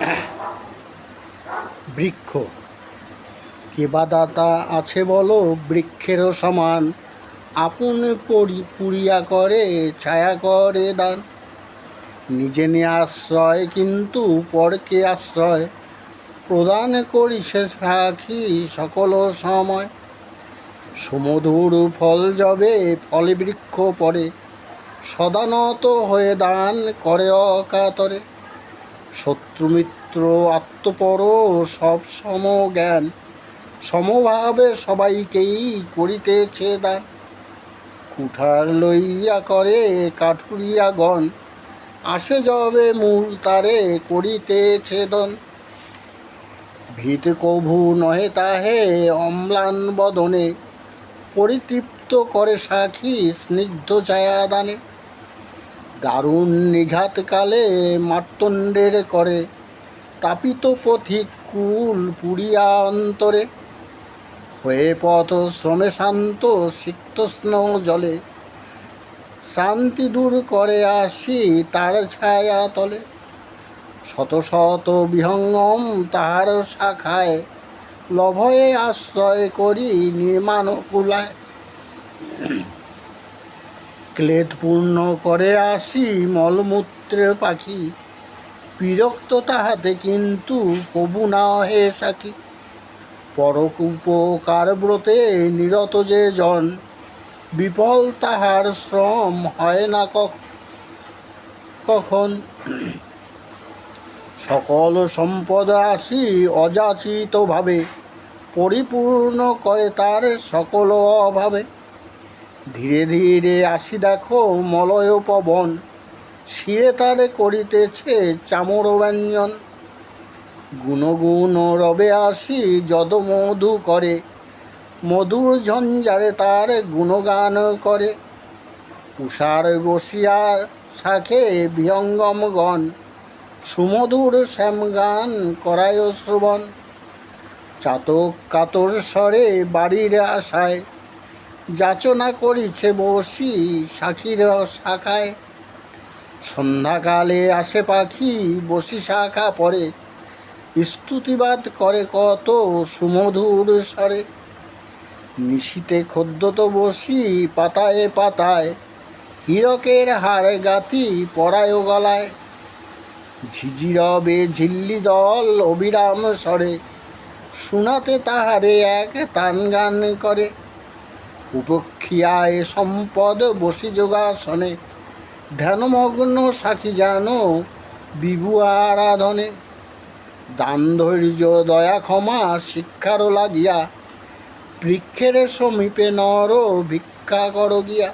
বৃক্ষ। কে বা দাতা আছে বলো, বৃক্ষেরও সমান। আপন পুরিয়া করে, ছায়া করে দান। নিজে নিয়ে আশ্রয়, কিন্তু পরকে আশ্রয়। প্রদান করি সে সাক্ষী সকল সময়। সুমধুর ফল যবে ফলে বৃক্ষ পড়ে। সদানত হয়ে দান করে অকাতরে। শত্রু মিত্র আত্মপর সব সম জ্ঞান সমভাবে সবাইকেই করিতেছে দান। কুঠার লইয়া করে কাঠুরিয়া গণ। আসে যবে মূল তারে করিতেছে দন। ভিত কভু নহে তাহে অম্লান বদনে। পরিতৃপ্ত করে সাক্ষী স্নিগ্ধ ছায়াদানে দারুণ নিঘাতকালে মার্তণ্ডের করে, তাপিত পথিক কুল পুরিয়া অন্তরে। হয়ে পথ শ্রমে শান্ত, সিক্ত জলে। শ্রান্তি দূর করে আসি তার ছায়া তলে। শত শত বিহঙ্গম তাহার শাখায়, লভয়ে আশ্রয় করি নির্মাণ কুলায়। ক্লেদ পূর্ণ করে আসি মলমূত্রে পাখি। বিরক্ত তাহাতে কিন্তু কবু না হে সাখী। পরক উপকার ব্রতে নিরত যে জন বিফল তাহার শ্রম হয় না কখন? সকল সম্পদ আসি অযাচিতভাবে, পরিপূর্ণ করে তার সকল অভাবে। ধীরে ধীরে আসি দেখো মলয় পবন। শিরে তারে করিতেছে চামর ব্যঞ্জন। গুণগুণ রবে আসি যদ মধু করে। মধুর ঝঞ্ঝারে তার গুণগান করে। উষার বসিয়া শাখে বিহঙ্গমগণ সুমধুর শ্যামগান করায় শ্রবণ। চাতক কাতর স্বরে বাড়ির আশায় যাচনা করিছে বসি সাক্ষীর শাখায়। সন্ধ্যাকালে আসে পাখি, বসি শাখা পরে স্তুতিবাদ করে কত সুমধুর স্বরে। নিশীতে খদ্যত বসি পাতায় পাতায়, হীরকের হার গাতি পরায় গলায়। ঝিঝিরবে ঝিল্লি দল অবিরাম স্বরে, শোনাতে তাহারে এক তান গান করে। উপক্ষিয়ায় সম্পদ বসি যোগাসনে। ধ্যানমগ্ন সাথী যেন বিভু আরাধনে। দান ধৈর্য, দয়া, ক্ষমা, শিক্ষারও লাগিয়া, বৃক্ষের সমীপে নর ভিক্ষা কর গিয়া।